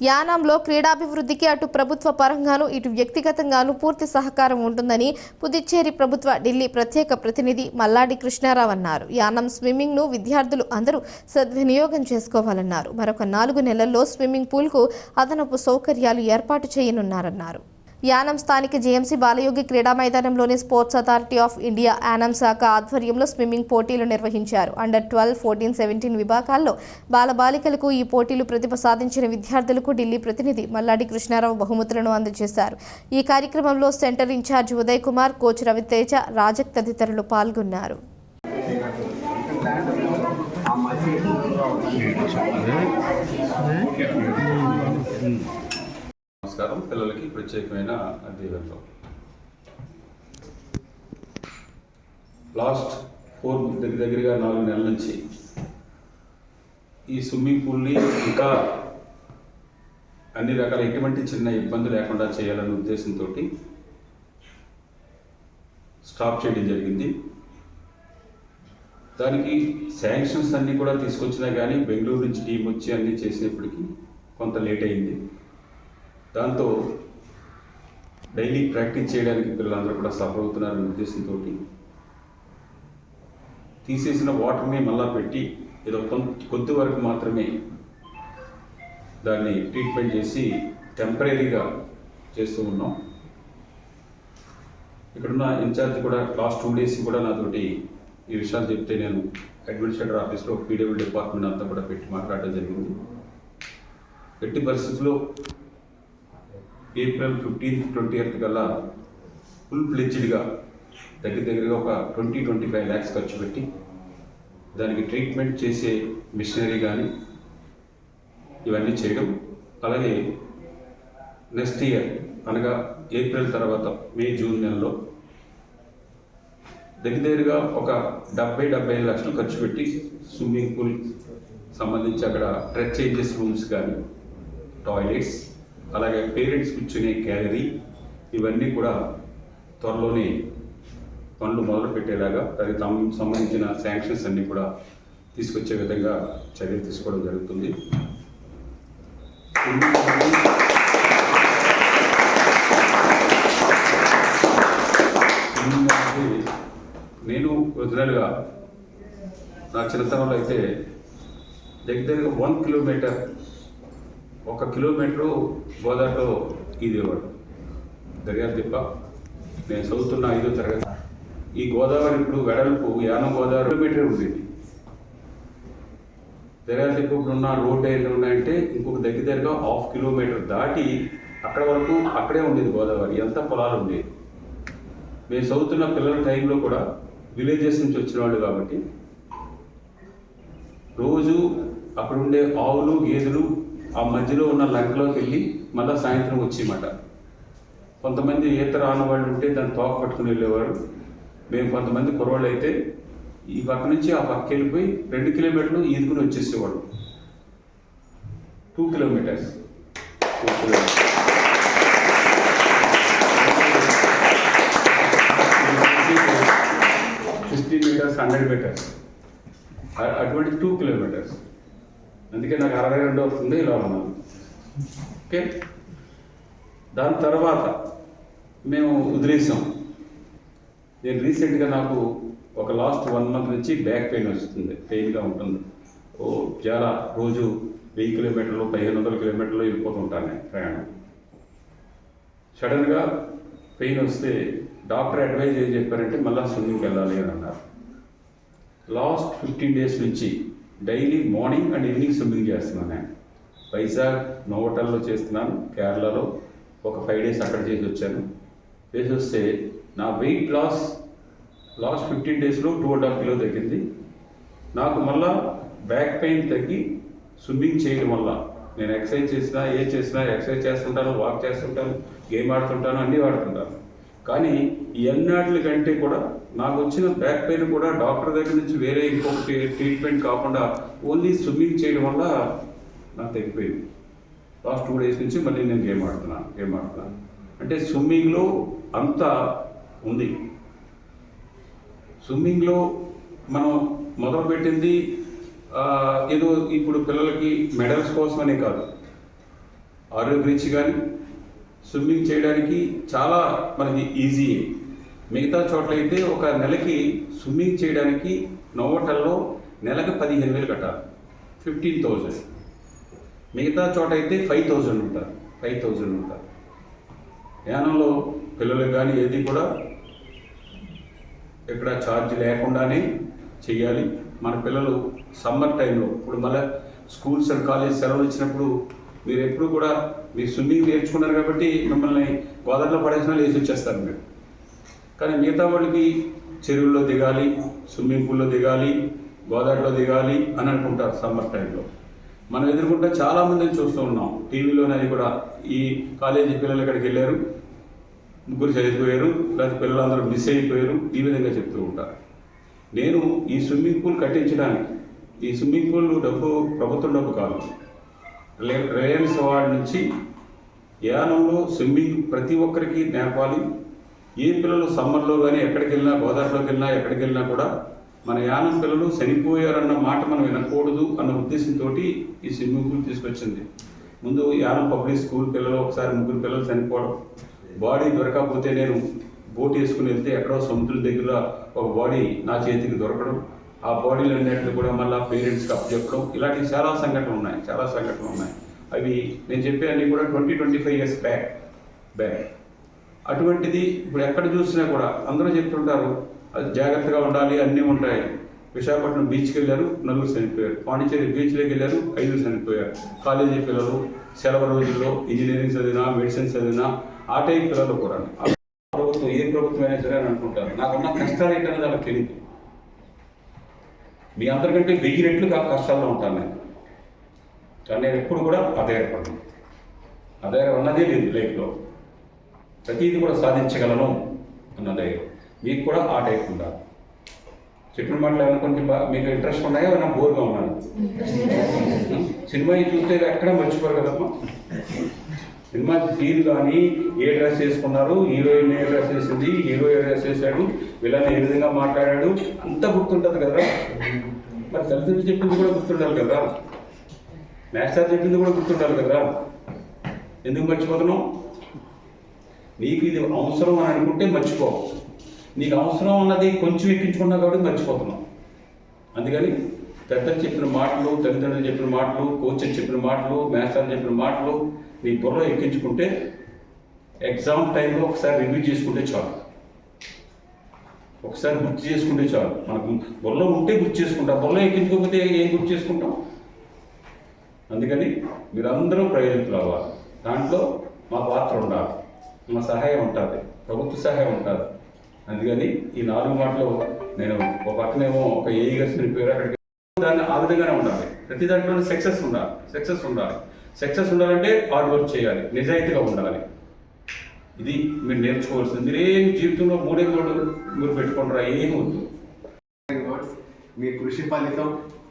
యానాంలో క్రీడాభివృద్ధికి అటు ప్రభుత్వ పరంగాను ఇటు వ్యక్తిగతంగాను పూర్తి సహకారం ఉంటుందని పుదుచ్చేరి ప్రభుత్వ ఢిల్లీ ప్రత్యేక ప్రతినిధి మల్లాడి కృష్ణారావు అన్నారు. యానం స్విమ్మింగ్ను విద్యార్థులు అందరూ సద్వినియోగం చేసుకోవాలన్నారు. మరొక నాలుగు నెలల్లో స్విమ్మింగ్ పూల్కు అదనపు సౌకర్యాలు ఏర్పాటు చేయనున్నారన్నారు. యానం స్థానిక జేఎంసీ బాలయోగి క్రీడా మైదానంలోని sports authority of India Yanam శాఖ ఆధ్వర్యంలో స్విమ్మింగ్ పోటీలు నిర్వహించారు. అండర్ ట్వెల్వ్ ఫోర్టీన్ సెవెంటీన్ విభాగాల్లో బాలబాలికలకు ఈ పోటీలు ప్రతిభ సాధించిన విద్యార్థులకు ఢిల్లీ ప్రతినిధి మల్లాడి కృష్ణారావు బహుమతులను అందజేశారు. ఈ కార్యక్రమంలో centre incharge Uday Kumar coach Raviteja Razak తదితరులు పాల్గొన్నారు. నమస్కారం. పిల్లలకి ప్రత్యేకమైన దీవెనలు లాస్ట్ ఫోర్ దగ్గర దగ్గరగా నాలుగు నెలల నుంచి ఈ స్విమ్మింగ్ పూల్ని ఇంకా అన్ని రకాల ఎటువంటి చిన్న ఇబ్బంది లేకుండా చేయాలనే ఉద్దేశంతో స్టాప్ చేయడం జరిగింది. దానికి శాంక్షన్స్ అన్నీ కూడా తీసుకొచ్చినా కానీ బెంగళూరు నుంచి టీం వచ్చి అన్నీ చేసినప్పటికీ కొంత లేట్ అయింది. దాంతో డైలీ ప్రాక్టీస్ చేయడానికి పిల్లలందరూ కూడా సఫర్ అవుతున్నారనే ఉద్దేశంతో తీసేసిన వాటర్ని మళ్ళా పెట్టి ఏదో కొంత కొద్ది వరకు మాత్రమే దాన్ని ట్రీట్మెంట్ చేసి టెంపరీగా చేస్తూ ఉన్నాం. ఇక్కడున్న ఇన్ఛార్జ్ కూడా లాస్ట్ టూ డేస్ కూడా నాతోటి ఈ విషయాలు చెప్తే నేను అడ్మినిస్ట్రేటర్ ఆఫీస్లో పీడబ్ల్యూ డిపార్ట్మెంట్ అంతా కూడా పెట్టి మాట్లాడడం జరిగింది. ఎట్టి పరిస్థితుల్లో ఏప్రిల్ ఫిఫ్టీన్త్ ట్వంటీ ఎయిత్ కల్లా ఫుల్ ఫ్లెడ్జ్డ్గా దగ్గర దగ్గరగా ఒక ట్వంటీ ట్వంటీ ఫైవ్ ల్యాక్స్ ఖర్చు పెట్టి దానికి ట్రీట్మెంట్ చేసే మిషనరీ కానీ ఇవన్నీ చేయడం. అలాగే నెక్స్ట్ ఇయర్ అనగా ఏప్రిల్ తర్వాత మే జూన్ నెలలో దగ్గర దగ్గరగా ఒక డెబ్బై డెబ్బై ఐదు లక్షలు ఖర్చు పెట్టి స్విమ్మింగ్ పూల్ సంబంధించి అక్కడ ట్రెచ్ చేంజెస్ రూమ్స్ కానీ టాయిలెట్స్ అలాగే పేరెంట్స్ కూర్చునే క్యాలరీ ఇవన్నీ కూడా త్వరలోనే పనులు మొదలు పెట్టేలాగా దానికి సంబంధించిన శాంక్షన్స్ అన్నీ కూడా తీసుకొచ్చే విధంగా చర్యలు తీసుకోవడం జరుగుతుంది. నేను ఒరిజినల్గా నా చిన్నతనంలో అయితే దగ్గర దగ్గర వన్ కిలోమీటర్ ఒక కిలోమీటరు గోదావరిలో ఇదేవాడు దర్యాప్తు తిప్ప నేను చదువుతున్న ఐదో తరగతి. ఈ గోదావరి ఇప్పుడు వెడల్పు యానం గోదావరి కిలోమీటర్ ఉండేది దర్యాప్తు తిప్ప ఇప్పుడు ఉన్న రోడ్డు ఏదైనా ఉన్నాయంటే ఇంకొక దగ్గర దగ్గరగా హాఫ్ కిలోమీటర్ దాటి అక్కడ వరకు అక్కడే ఉండేది గోదావరి. ఎంత పొలాలు ఉండేది మేము చదువుతున్న పిల్లల టైంలో కూడా విలేజెస్ నుంచి వచ్చిన వాళ్ళు కాబట్టి రోజు అక్కడ ఉండే ఆవులు గేదెలు ఆ మధ్యలో ఉన్న లంకలోకి వెళ్ళి మళ్ళీ సాయంత్రం వచ్చేయమాట కొంతమంది ఈత రాని వాళ్ళు ఉంటే దాన్ని తోక పట్టుకుని వెళ్ళేవారు. మేము కొంతమంది కురవాళ్ళు అయితే ఈ పక్క నుంచి ఆ పక్క వెళ్ళిపోయి రెండు కిలోమీటర్లు ఈదుకుని వచ్చేసేవాడు two kilometres two kilometres fifty metres hundred metres అటువంటి టూ కిలోమీటర్స్ అందుకే నాకు అరవై రెండు వస్తుంది ఇలా ఉన్నాను ఓకే? దాని తర్వాత మేము వదిలేసాం. నేను రీసెంట్గా నాకు ఒక లాస్ట్ వన్ మంత్ నుంచి బ్యాక్ పెయిన్ వస్తుంది. పెయిన్గా ఉంటుంది. ఓ చాలా రోజు వెయ్యి కిలోమీటర్లు పదిహేను వందల కిలోమీటర్లు వెళ్ళిపోతుంటాను నేను ప్రయాణం. సడన్గా పెయిన్ వస్తే డాక్టర్ అడ్వైజ్ ఏం చెప్పారంటే మళ్ళీ స్విమ్మింగ్కి వెళ్ళాలి అని అన్నారు. లాస్ట్ ఫిఫ్టీన్ డేస్ నుంచి daily morning and evening swimming చేస్తున్నాను. నేను వైజాగ్ నోవటల్లో చేస్తున్నాను కేరళలో ఒక ఫైవ్ డేస్ అక్కడ చేసి వచ్చాను. చేసి వస్తే నా వెయిట్ లాస్ లాస్ట్ ఫిఫ్టీన్ డేస్లో టూ అండ్ హాఫ్ కిలో తగ్గింది. నాకు మళ్ళా బ్యాక్ పెయిన్ తగ్గి స్విమ్మింగ్ చేయడం వల్ల నేను ఎక్సర్సైజ్ చేసినా ఏ చేసినా ఎక్సర్సైజ్ చేస్తుంటాను వాక్ చేస్తుంటాను గేమ్ ఆడుతుంటాను అన్నీ ఆడుతుంటాను. కానీ ఈ కంటే కూడా నాకు వచ్చిన బ్యాక్ పెయిన్ కూడా డాక్టర్ దగ్గర నుంచి వేరే ఇంకొకటి ట్రీట్మెంట్ కాకుండా ఓన్లీ స్విమ్మింగ్ చేయడం వల్ల నాకు తగ్గిపోయింది. లాస్ట్ టూ డేస్ నుంచి మళ్ళీ నేను గేమ్ ఆడుతున్నాను గేమ్ ఆడుతున్నాను అంటే స్విమ్మింగ్లో అంత ఉంది. స్విమ్మింగ్లో మనం మొదలుపెట్టింది ఏదో ఇప్పుడు పిల్లలకి మెడల్స్ కోసమనే కాదు. ఆరోగ్య ఆరోగ్యరీత్యా కానీ స్విమ్మింగ్ చేయడానికి చాలా మనకి ఈజీ. మిగతా చోట్ల అయితే ఒక నెలకి స్విమ్మింగ్ చేయడానికి నోవటల్లో నెలకు పదిహేను వేలు కట్టాలి. Fifteen thousand. మిగతా చోట అయితే ఫైవ్ థౌజండ్ ఉంటారు. ఫైవ్ థౌజండ్ ఉంటారు. యానంలో పిల్లలకు కానీ ఏది కూడా ఇక్కడ ఛార్జ్ లేకుండానే చేయాలి మన పిల్లలు సమ్మర్ టైంలో ఇప్పుడు మళ్ళీ స్కూల్స్ అండ్ కాలేజ్ సెలవులు ఇచ్చినప్పుడు మీరు ఎప్పుడు కూడా మీరు స్విమ్మింగ్ నేర్చుకున్నారు కాబట్టి మిమ్మల్ని గోదావరిలో పడేసిన వేసి వచ్చేస్తారు మీరు. కానీ మిగతా వాళ్ళకి చెరువుల్లో దిగాలి స్విమ్మింగ్ పూల్లో దిగాలి గోదావరిలో దిగాలి అని అనుకుంటారు సమ్మర్ టైంలో. మనం ఎదుర్కొంటే చాలామందిని చూస్తూ ఉన్నాం. టీవీలోనే అది కూడా ఈ కాలేజీ పిల్లలు ఇక్కడికి వెళ్ళారు ముగ్గురు చనిపోయారు లేకపోతే పిల్లలందరూ మిస్ అయిపోయారు ఈ విధంగా చెప్తూ ఉంటారు. నేను ఈ స్విమ్మింగ్ పూల్ కట్టించడానికి ఈ స్విమ్మింగ్ పూల్ డబ్బు ప్రభుత్వం డబ్బు కాదు. రిలయన్స్ వార్డ్ నుంచి యానంలో స్విమ్మింగ్ ప్రతి ఒక్కరికి నేర్పాలి. ఏ పిల్లలు సమ్మర్లో కానీ ఎక్కడికి వెళ్ళినా గోదావరిలోకి వెళ్ళినా ఎక్కడికి వెళ్ళినా కూడా మన యానం పిల్లలు చనిపోయారన్న మాట మనం వినకూడదు అన్న ఉద్దేశంతో ఈ స్విమ్మింగ్ పూల్ తీసుకొచ్చింది. ముందు యానం పబ్లిక్ స్కూల్ పిల్లలు ఒకసారి ముగ్గురు పిల్లలు చనిపోవడం. బాడీ దొరకకపోతే నేను బోట్ వేసుకుని వెళ్తే ఎక్కడో సముద్రం దగ్గర ఒక బాడీ నా చేతికి దొరకడం. ఆ బాడీలు అన్నింటిని కూడా మళ్ళీ పేరెంట్స్కి అప్పచెప్పడం. ఇలాంటి చాలా సంఘటనలు ఉన్నాయి చాలా సంఘటనలు ఉన్నాయి. అవి నేను చెప్పేవన్నీ కూడా twenty twenty five years back back అటువంటిది ఇప్పుడు ఎక్కడ చూసినా కూడా అందరూ చెప్తుంటారు అది జాగ్రత్తగా ఉండాలి అన్నీ ఉంటాయి. విశాఖపట్నం బీచ్కి వెళ్ళారు నలుగురు చనిపోయారు. పాండిచేరి బీచ్లోకి వెళ్ళారు ఐదుగురు చనిపోయారు. కాలేజీ పిల్లలు సెలవు రోజుల్లో ఇంజనీరింగ్ చదివినా మెడిసిన్ చదివినా ఆ టైం పిల్లలు కూడా. ప్రభుత్వం ఏ ప్రభుత్వం అయినా సరే అని అనుకుంటారు. నాకున్న కష్టాలు ఏంటనేది వాళ్ళకి తెలియదు మీ అందరికంటే వెయ్యి రెట్లు కష్టాల్లో ఉంటాను నేను. కానీ నేను ఎప్పుడు కూడా అధైర్యపడను. అధైర్యం అన్నదే లేదు లైఫ్లో. ప్రతిదీ కూడా సాధించగలను అన్న ధైర్యం. మీకు కూడా ఆ టైప్ ఉండాలి. చెప్పిన మాటలు కొంచెం మీకు ఇంట్రెస్ట్ ఉన్నాయో? ఏమైనా బోర్గా ఉన్నాను సినిమా చూస్తే ఎక్కడ మర్చిపోరు కదమ్మా? సినిమా తీరు కానీ ఏ డ్రెస్ వేసుకున్నారు? హీరోయిన్ ఏ డ్రెస్ వేసింది? హీరో ఏ డ్రెస్ వేసాడు విలన్ ఏ విధంగా మాట్లాడాడు? అంతా గుర్తుంటుంది కదా. మరి తల్లిదండ్రులు చెప్పింది కూడా గుర్తుండాలి కదా. మాస్టర్ చెప్పింది కూడా గుర్తుండాలి కదా. ఎందుకు మర్చిపోతున్నావు? నీకు ఇది అవసరం అని అనుకుంటే మర్చిపో. నీకు అవసరం అన్నది కొంచెం ఎక్కించుకున్నావు కాబట్టి మర్చిపోతున్నావు. అందుకని పెద్దలు చెప్పిన మాటలు తల్లిదండ్రులు చెప్పిన మాటలు కోచ్ చెప్పిన మాటలు మాస్టర్ చెప్పిన మాటలు నీ బుర్ర ఎక్కించుకుంటే ఎగ్జామ్ టైంలో ఒకసారి రివ్యూ చేసుకుంటే చాలు. ఒకసారి గుర్తు చేసుకుంటే చాలు. మనకు బుర్రలో ఉంటే గుర్తు చేసుకుంటాం. బుర్రలో ఎక్కించుకోకపోతే ఏం గుర్తు చేసుకుంటాం? అందుకని మీరందరూ ప్రయోజకులు అవ్వాలి. దాంట్లో మా పాత్ర ఉండాలి. మా సహాయం ఉంటుంది. ప్రభుత్వ సహాయం ఉంటుంది. అందుకని ఈ నాలుగు మాటలు నేను ఒక పక్కనేమో ఒక ఏఈగా పేరు అక్కడికి దాన్ని ఆ విధంగానే ఉండాలి. ప్రతి దాంట్లో సక్సెస్ ఉండాలి. సక్సెస్ ఉండాలి. సక్సెస్ ఉండాలంటే హార్డ్ వర్క్ చేయాలి నిజాయితీగా ఉండాలి. ఇది మీరు నేర్చుకోవాల్సింది. మీరేం జీవితంలో మూడే మూడు మీరు పెట్టుకుంటారా? ఏమవుతుంది మీ కృషి ఫలితం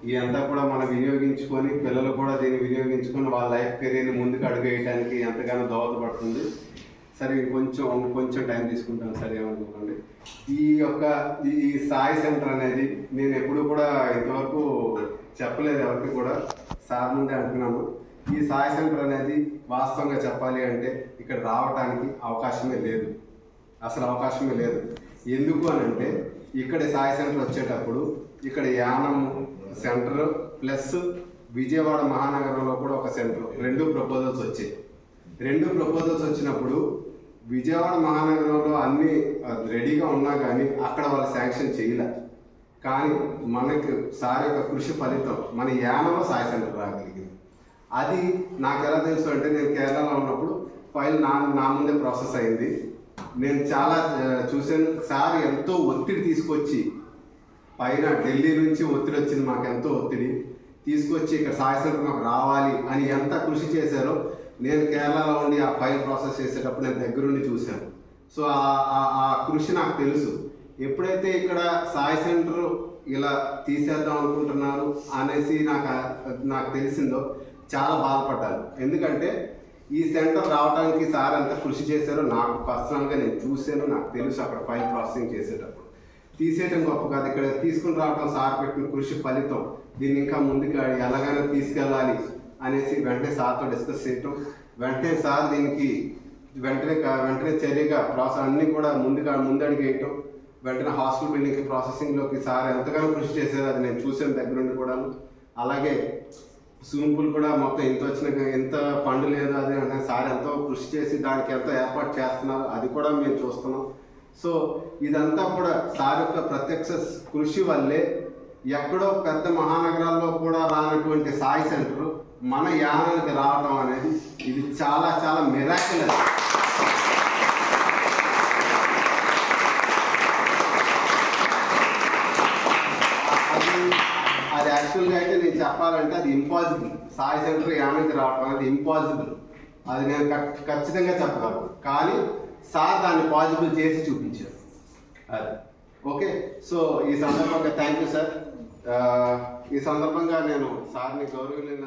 ఇదంతా కూడా మనం వినియోగించుకొని పిల్లలు కూడా దీన్ని వినియోగించుకొని వాళ్ళ లైఫ్ కెరీర్ని ముందుకు అడుగు వేయడానికి ఎంతగానో దోహదపడుతుంది. సరే ఇంకొంచెం కొంచెం టైం తీసుకుంటాను. సరే ఏమనుకోకండి. ఈ యొక్క ఈ సాయి సెంటర్ అనేది నేను ఎప్పుడు కూడా ఇంతవరకు చెప్పలేదు ఎవరికి కూడా. సార్ ముందే అనుకున్నాను. ఈ సాయి సెంటర్ అనేది వాస్తవంగా చెప్పాలి అంటే ఇక్కడ రావడానికి అవకాశమే లేదు. అసలు అవకాశమే లేదు. ఎందుకు అని అంటే ఇక్కడ సాయి సెంటర్ వచ్చేటప్పుడు ఇక్కడ యానం సెంటర్ ప్లస్ విజయవాడ మహానగరంలో కూడా ఒక సెంటర్ రెండు ప్రపోజల్స్ వచ్చాయి. రెండు ప్రపోజల్స్ వచ్చినప్పుడు విజయవాడ మహానగరంలో అన్ని రెడీగా ఉన్నా కానీ అక్కడ వాళ్ళు శాంక్షన్ చేయలే. కానీ మనకి సార్ యొక్క కృషి ఫలితం మన యానంలో సాయి సెంటర్ రాగలిగింది. అది నాకు ఎలా తెలుసు అంటే నేను కేరళలో ఉన్నప్పుడు ఫైల్ నా నా ముందే ప్రాసెస్ అయింది. నేను చాలా చూసాను చూశాను. సార్ ఎంతో ఒత్తిడి తీసుకొచ్చి పైన ఢిల్లీ నుంచి ఒత్తిడి వచ్చింది మాకు ఎంతో ఒత్తిడి. తీసుకొచ్చి ఇక్కడ సాయి సెంటర్ మాకు రావాలి అని ఎంత కృషి చేశారో నేను కేరళలో ఉండి ఆ ఫైల్ ప్రాసెస్ చేసేటప్పుడు నేను దగ్గరుండి చూశాను. సో ఆ- ఆ- కృషి నాకు తెలుసు. ఎప్పుడైతే ఇక్కడ సాయి సెంటర్ ఇలా తీసేద్దాం అనుకుంటున్నారు అనేసి నాకు నాకు తెలిసిందో చాలా బాధపడ్డాను ఎందుకంటే ఈ సెంటర్ రావడానికి సార్ ఎంత కృషి చేశారో నాకు పర్సనల్గా నేను చూశాను నాకు తెలుసు అక్కడ ఫైల్ ప్రాసెసింగ్ చేసేటప్పుడు. తీసేయటం గొప్ప కాదు. ఇక్కడ తీసుకుని రావడం సార్ పెట్టిన కృషి ఫలితం. దీన్ని ఇంకా ముందుకు ఎలాగైనా తీసుకెళ్ళాలి అనేసి వెంటనే సార్తో డిస్కస్ చేయటం. వెంటనే సార్ దీనికి వెంటనే వెంటనే చర్యగా ప్రాసెస్ అన్నీ కూడా ముందుగా ముందడుగు వేయటం. వెంటనే హాస్టల్ బిల్డింగ్కి ప్రాసెసింగ్లోకి సార్ ఎంతగానో కృషి చేశారు అది నేను చూసాను దగ్గరుండి కూడా అలాగే స్విమ్మింగ్ పూల్ కూడా మొత్తం ఎంత వచ్చినాక ఎంత ఫండ్ లేదు అది అనే సార్ ఎంతో కృషి చేసి దానికి ఎంతో ఏర్పాటు చేస్తున్నారు. అది కూడా మేము చూస్తున్నాం. సో ఇదంతా కూడా సార్ యొక్క ప్రత్యక్ష కృషి వల్లే ఎక్కడో పెద్ద మహానగరాల్లో కూడా రానటువంటి సాయి సెంటర్ మన యానానికి రావడం అనేది ఇది చాలా చాలా మిరాకిల్ అది అది యాక్చువల్గా అయితే నేను చెప్పాలంటే అది ఇంపాసిబుల్ సాయి సెంటర్ యానానికి రావడం అనేది ఇంపాసిబుల్ అది నేను ఖచ్చితంగా చెప్పగలను. కానీ సార్ దాన్ని పాసిబుల్ చేసి చూపించారు. అది. ఓకే? సో ఈ సందర్భంగా థ్యాంక్ యూ సార్ ఈ సందర్భంగా నేను సార్ని గౌరవలేన